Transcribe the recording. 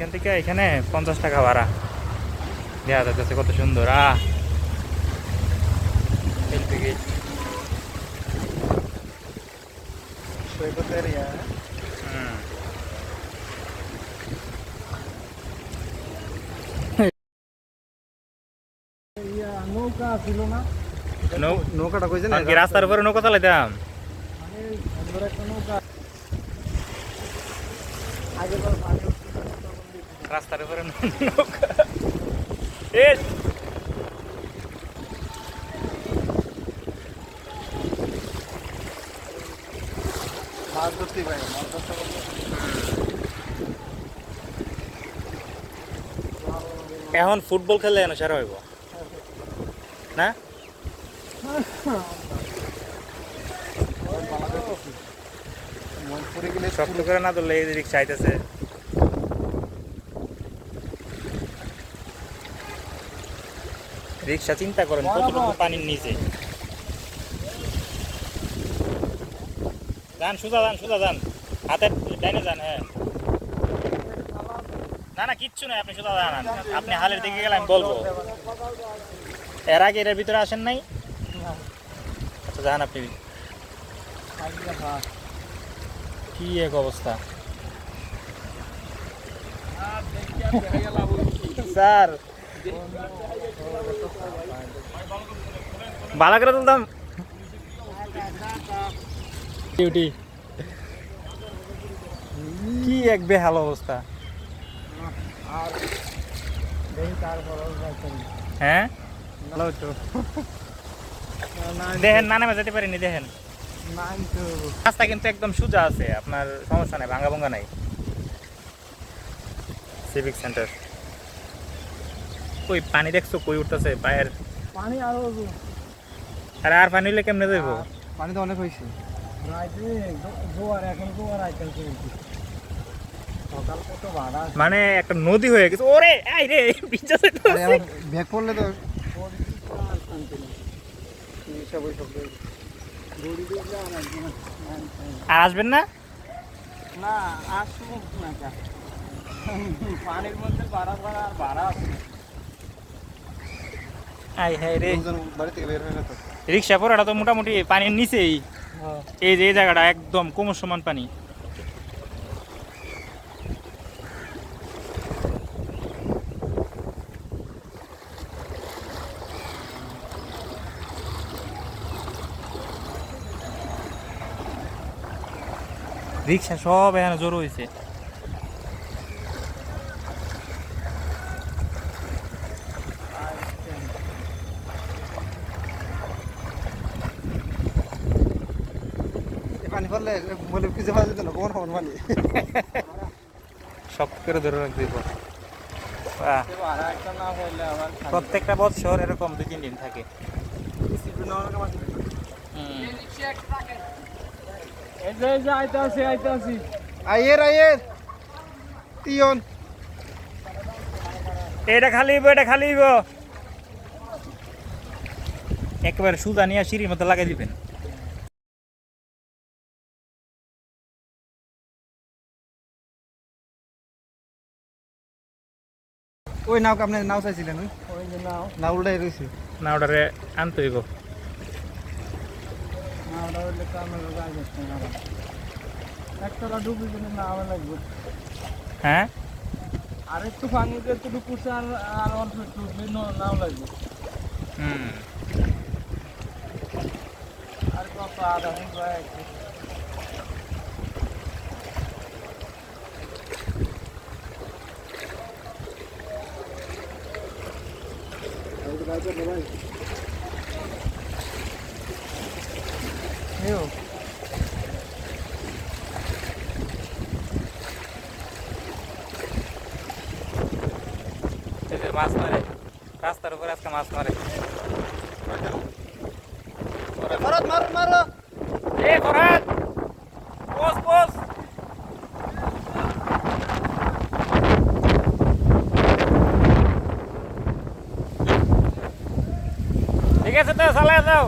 এখান থেকে এখানে পঞ্চাশ টাকা ভাড়া। দেওয়া যাচ্ছে কত সুন্দর আহ। হেলপি গেট সৈকত এরিয়া নৌকা ছিল না। নৌকাটা কইছে না? রাস্তার উপরে নৌকা চালাইতাম? মানে আগে রাস্তার উপরে নৌকা। এ! মাছ ধরতে পারে মাছ ধরতে এখন ফুটবল খেললে এনে সেরা হইব। না? মন শক্ত করে না ধরলে এই রিক্সা আইতেছে রিক্সা চিন্তা করেন কতটুকু পানির নিচে। যান, সোজা যান সোজা যান। হাতের ডাইনে যান হ্যাঁ। না না, কিচ্ছু নাই, আপনি সোজা যান আপনি হালের দিকে গেলে আমি বলব। এর আগে এর ভিতরে আসেন নাই? আচ্ছা যান আপনি। কি এক অবস্থা। স্যার ভালো করে তুলতাম। ডিউটি কি এক বেহাল অবস্থা। হ্যাঁ? ভালো তো দেখেন না নামে যেতে পারিনি দেখেন। রাস্তা কিন্তু একদম সোজা আছে আপনার সমস্যা নাই ভাঙ্গা ভঙ্গা নাই। সিভিক সেন্টার কই পানি দেখছ কই উঠতেছে পায়ের? পানি আরও আরে আর পানি হইলে কেমনে যাইব? পানি তো অনেক হয়েছে মানে একটা নদী হয়ে গেছে। ওরে আই রে পিছা ব্যাগ পড়লে তো আর আসবেন না? না আসব না পানির মধ্যে ভাড়া ভাড়া আর ভাড়া আছে। আই হাই রে। হয়ে রিক্সা পড়াটা তো মোটামুটি পানির নিচেই। এই যে এই জায়গাটা একদম কোমর সমান পানি। রিক্সা সব এখানে জোর হয়েছে পানি পড়লে বলে কিছু পাওয়া যেত না কোন খবর পানি? সব করে ধরে রাখতে প্রত্যেকটা বছর এরকম দুই তিন দিন থাকে। আইয়ের আইয়ের। তিয়ন এটা এটা একেবারে সুদা নিয়ে সিঁড়ির মতো লাগাই দিবেন। ওই নাও আপনি নাও চাইছিলেন ওই? ওই যে নাও। নাও উল্টাই রয়েছে না ওটারে আনতে হইব। নাওটা হইলে তো আমরা না একতলা ডুবি গেলে নাও লাগবে। হ্যাঁ? আর একটু পানি একটু ডুবুছে আর আর অল্প একটু নাও লাগবে। হুম। আর কত আধা ঘণ্টা একটু এও এই যে মাছ মারে রাস্তার উপরে আজকে মাছ মারে মারো মারো মারো এ ফরহাদ ঠিক আছে তো চালাই যাও